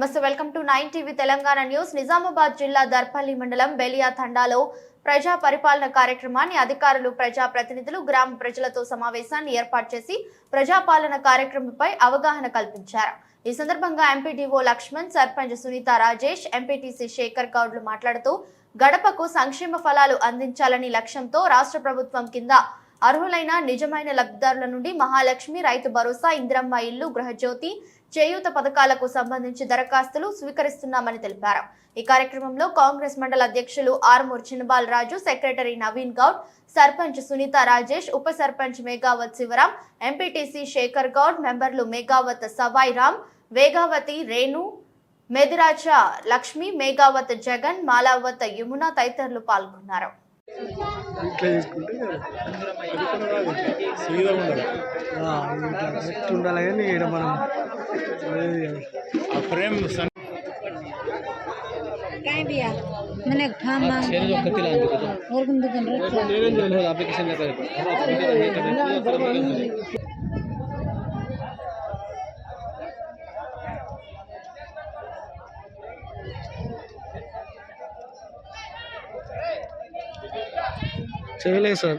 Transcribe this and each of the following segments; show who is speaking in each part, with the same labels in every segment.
Speaker 1: నమస్తే welcome to nine TV Telangana news. Nizamabad జిల్లా దర్పల్లి మండలం బెలియా తండాలో ప్రజా పరిపాలన కార్యక్రమాన్ని అధికారులు ప్రజా ప్రతినిధులు గ్రామ ప్రజలతో సమావేశాన్ని ఏర్పాటు చేసి ప్రజాపాలన కార్యక్రమంపై అవగాహన కల్పించారు. ఈ సందర్భంగా ఎంపీడీఓ లక్ష్మణ్ సర్పంచ్ సునీత రాజేష్ ఎంపీటీసీ శేఖర్ గౌడ్లు మాట్లాడుతూ గడపకు సంక్షేమ ఫలాలు అందించాలని లక్ష్యంతో రాష్ట్ర ప్రభుత్వం కింద అర్హులైన నిజమైన లబ్ధిదారుల నుండి మహాలక్ష్మి రైతు భరోసా ఇంద్రమ్మ ఇల్లు గృహజ్యోతి చేయూత పథకాలకు సంబంధించి దరఖాస్తులు స్వీకరిస్తున్నామని తెలిపారు. ఈ కార్యక్రమంలో కాంగ్రెస్ మండల అధ్యక్షులు ఆర్మూర్ చిన్నబాల్ రాజు సెక్రటరీ నవీన్ గౌడ్ సర్పంచ్ సునీత రాజేష్ ఉప సర్పంచ్ మేఘావత్ శివరాం ఎంపీటీసీ శేఖర్ గౌడ్ మెంబర్లు మేఘావత్ సవాయ్ రామ్ వేగావతి రేణు మెదిరాజ లక్ష్మి మేఘావత్ జగన్ మాలావత్ యమున తదితరులు పాల్గొన్నారు.
Speaker 2: ఇట్లా చేసుకుంటే సీదా ఉండాలి ఆ, ఇట్లా కరెక్ట్ ఉండాలి కానీ ఇక్కడ మనం లేదు కదా.
Speaker 3: ఆ ఫ్రేమ్ సన్
Speaker 4: काय दिया मैंने ठाम मांग
Speaker 3: जो कति लांती को
Speaker 4: और कुन दुकान रखा
Speaker 3: अप्लिकेशन लेकर
Speaker 2: చేయలేదు సార్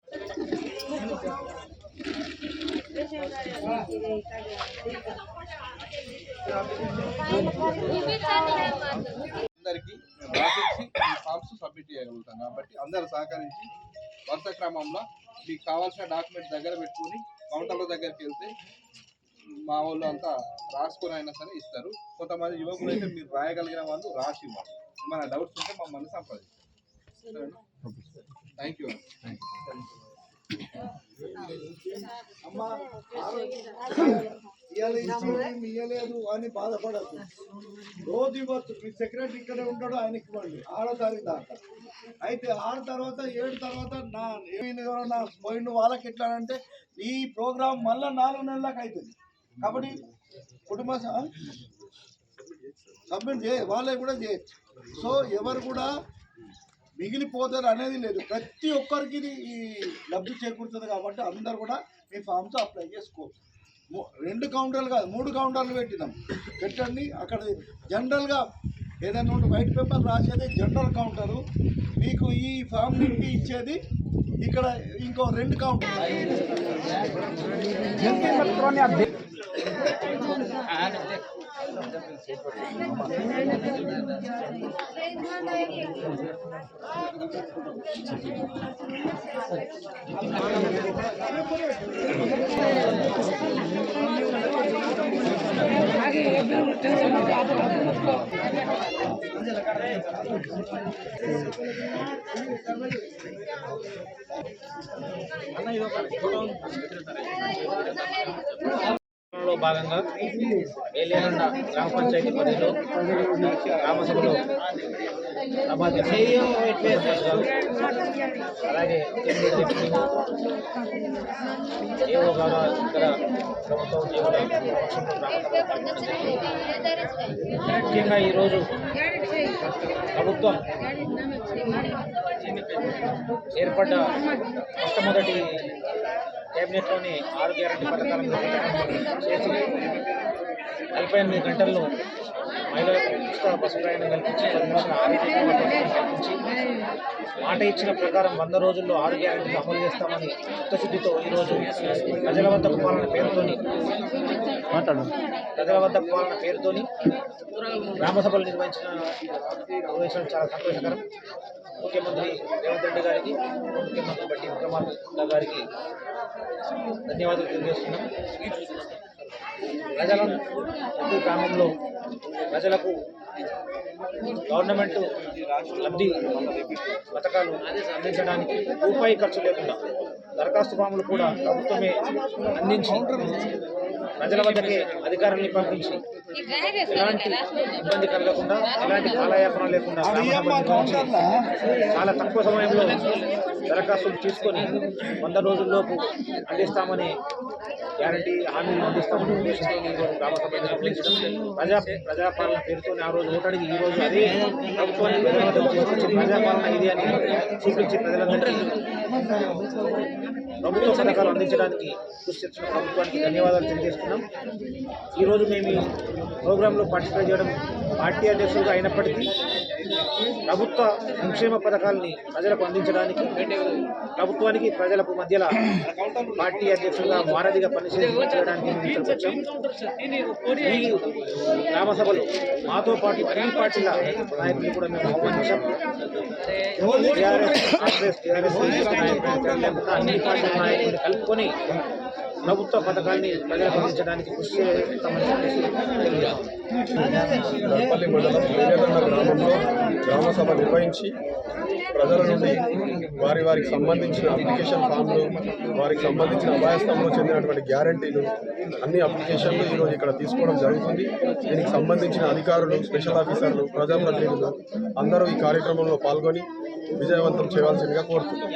Speaker 5: అందరికీ మేము రాసిచ్చి ఈ ఫామ్స్ సబ్మిట్ చేయగలుగుతాం. కాబట్టి అందరు సహకరించి వరుస క్రమంలో మీకు కావాల్సిన డాక్యుమెంట్స్ దగ్గర పెట్టుకొని కౌంటర్ల దగ్గరికి వెళ్తే మా వాళ్ళు అంతా రాసుకొని అయినా సరే ఇస్తారు. కొంతమంది యువకులు అయితే మీరు రాయగలిగిన వాళ్ళు రాసి ఇవ్వాలి. ఏమైనా డౌట్స్ ఉంటే మమ్మల్ని సంప్రదించారు థ్యాంక్ యూ
Speaker 6: అమ్మా ఇయ్యలేదు అని బాధపడద్దు రోజు ఇవ్వచ్చు. మీ సెక్రటరీ ఇక్కడే ఉంటాడు ఆయనకి ఇవ్వండి. ఆరో తారీఖు దాకా. అయితే ఆరు తర్వాత ఏడు తర్వాత నా ఎవరన్నా పోయిండు వాళ్ళకి ఎట్లా అంటే ఈ ప్రోగ్రామ్ మళ్ళీ నాలుగు నెలలకు అవుతుంది కాబట్టి కుటుంబ స- సబ్మిట్ చేయ వాళ్ళే కూడా చేయొచ్చు. సో ఎవరు కూడా మిగిలిపోతారు అనేది లేదు. ప్రతి ఒక్కరికి ఈ లబ్ధి చేకూరుతుంది కాబట్టి అందరు కూడా మీ ఫామ్స్ అప్లై చేసుకోవచ్చు. రెండు కౌంటర్లు కాదు మూడు కౌంటర్లు పెట్టినాం. పెట్టండి అక్కడ జనరల్గా ఏదైనా ఉంటే వైట్ పేపర్ రాసేది జనరల్ కౌంటరు. మీకు ఈ ఫామ్ నింపి ఇచ్చేది ఇక్కడ ఇంకో రెండు కౌంటర్ అన్న ఇది ఒక
Speaker 3: లో భాగంగా ఏలియనండ గ్రామ పంచాయతీ పరిధిలో గ్రామ సభలో సభాధ్యక్షులు అలాగే ఏవో గారు ఇతర ప్రభుత్వ. ముఖ్యంగా ఈరోజు ప్రభుత్వం ఏర్పడ్డ మొట్టమొదటి కేబినెట్లోని ఆరు గ్యారంటీ పథకాలను చేసి నలభై ఎనిమిది గంటల్లో మహిళలకు ఉచిత బస్సు ప్రయాణం కల్పించి పదిహేను ఆరోగ్య కల్పించి మాట ఇచ్చిన ప్రకారం వంద రోజుల్లో ఆరు గ్యారెంటీలు అమలు చేస్తామని చిత్తశుద్ధితో ఈరోజు ప్రజల వద్ద పాలన పేరుతోని మాట్లాడు ప్రజల వద్ద పాలన పేరుతోని గ్రామ సభలు నిర్వహించిన నిర్వహించడం చాలా సంతోషకరం. ముఖ్యమంత్రి రేవంత్ రెడ్డి గారికి ముఖ్యమంత్రి బట్టి విక్రమార్క గారికి ధన్యవాదాలు తెలియజేస్తున్నాం. ప్రజలను ప్రతి గ్రామంలో ప్రజలకు గవర్నమెంట్ లబ్ధి పథకాలు అందించడానికి రూపాయి ఖర్చు లేకుండా దరఖాస్తు ఫాములు కూడా ప్రభుత్వమే అందించి ప్రజల వద్దకే అధికారుల్ని పంపించి ఎలాంటి ఇబ్బంది కలగకుండా ఎలాంటి కాలయాపన లేకుండా చాలా తక్కువ సమయంలో దరఖాస్తులు తీసుకొని వంద రోజుల్లోపు అందిస్తామని గ్యారంటీ హామీలు అందిస్తామని ఉద్దేశంతో గ్రామ ప్రజా ప్రజాపాలన పేరుతోనే ఆ రోజు ఓటడిగి ఈ రోజు అదే ప్రభుత్వాన్ని ప్రజాపాలన ఇది అని చూపించి ప్రజలందరికీ ప్రభుత్వ పథకాలు అందించడానికి కృషి చేస్తున్న ప్రభుత్వానికి ధన్యవాదాలు తెలియజేస్తున్నాం. ఈరోజు మేము ఈ ప్రోగ్రాంలో పార్టిసిపేట్ చేయడం పార్టీ అధ్యక్షులుగా అయినప్పటికీ ప్రభుత్వ సంక్షేమ పథకాలని ప్రజలకు అందించడానికి ప్రభుత్వానికి ప్రజలకు మధ్యలో పార్టీ అధ్యక్షులుగా మారధిగా పనిచేయడానికి ఈ గ్రామ సభలో మాతో పాటు అన్ని పార్టీల నాయకులు కూడా మేము ఆహ్వానించాం టీఆర్ఎస్ కాంగ్రెస్ టీఆర్ఎస్ అన్ని పార్టీల నాయకులు కలుపుకొని ప్రభుత్వ పథకాన్ని ప్రజలకు అందించడానికి కృషి చేస్తామని
Speaker 7: దర్పల్లి మండలం వేరేదండ గ్రామంలో గ్రామ సభ నిర్వహించి ప్రజల నుండి వారి వారికి సంబంధించిన అప్లికేషన్ ఫామ్లు వారికి సంబంధించిన అభయస్థంలో చెందినటువంటి గ్యారంటీలు అన్ని అప్లికేషన్లు ఈరోజు ఇక్కడ తీసుకోవడం జరుగుతుంది. దీనికి సంబంధించిన అధికారులు స్పెషల్ ఆఫీసర్లు ప్రజాప్రతినిధులు అందరూ ఈ కార్యక్రమంలో పాల్గొని విజయవంతం చేయాల్సిందిగా కోరుతున్నాం.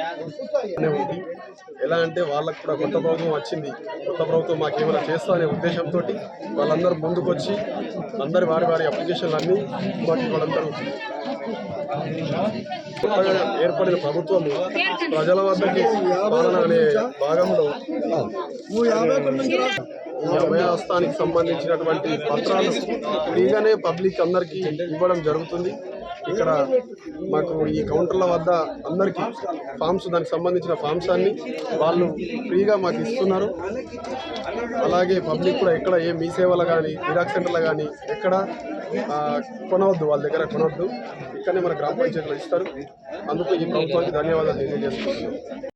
Speaker 7: ఎలా అంటే వాళ్ళకు కూడా కొత్త ప్రభుత్వం వచ్చింది. కొత్త ప్రభుత్వం మాకు ఏమైనా చేస్తా అనే ఉద్దేశంతో వాళ్ళందరూ ముందుకొచ్చి అందరి వారి వారి అప్లికేషన్లు అన్నీ మాకు ఇవ్వడం జరుగుతుంది కొత్తగా ఏర్పడిన ప్రభుత్వము ప్రజల వద్దకి పాలన అనే భాగంలో ఈ సంబంధించినటువంటి పత్రాలు ఫ్రీగానే పబ్లిక్ అందరికీ ఇవ్వడం జరుగుతుంది. ఇక్కడ మాకు ఈ కౌంటర్ల వద్ద అందరికీ ఫామ్స్ దానికి సంబంధించిన ఫామ్స్ అన్ని వాళ్ళు ఫ్రీగా మాకు ఇస్తున్నారు. అలాగే పబ్లిక్ కూడా ఎక్కడ ఏ మీ సేవలు కానీ జిరాక్స్ సెంటర్లు కానీ ఎక్కడ కొనవద్దు వాళ్ళ దగ్గర కొనవద్దు. ఇక్కడనే మన గ్రామ పంచాయతీలో ఇస్తారు. అందుకు ఈ ప్రభుత్వానికి ధన్యవాదాలు తెలియజేస్తున్నాను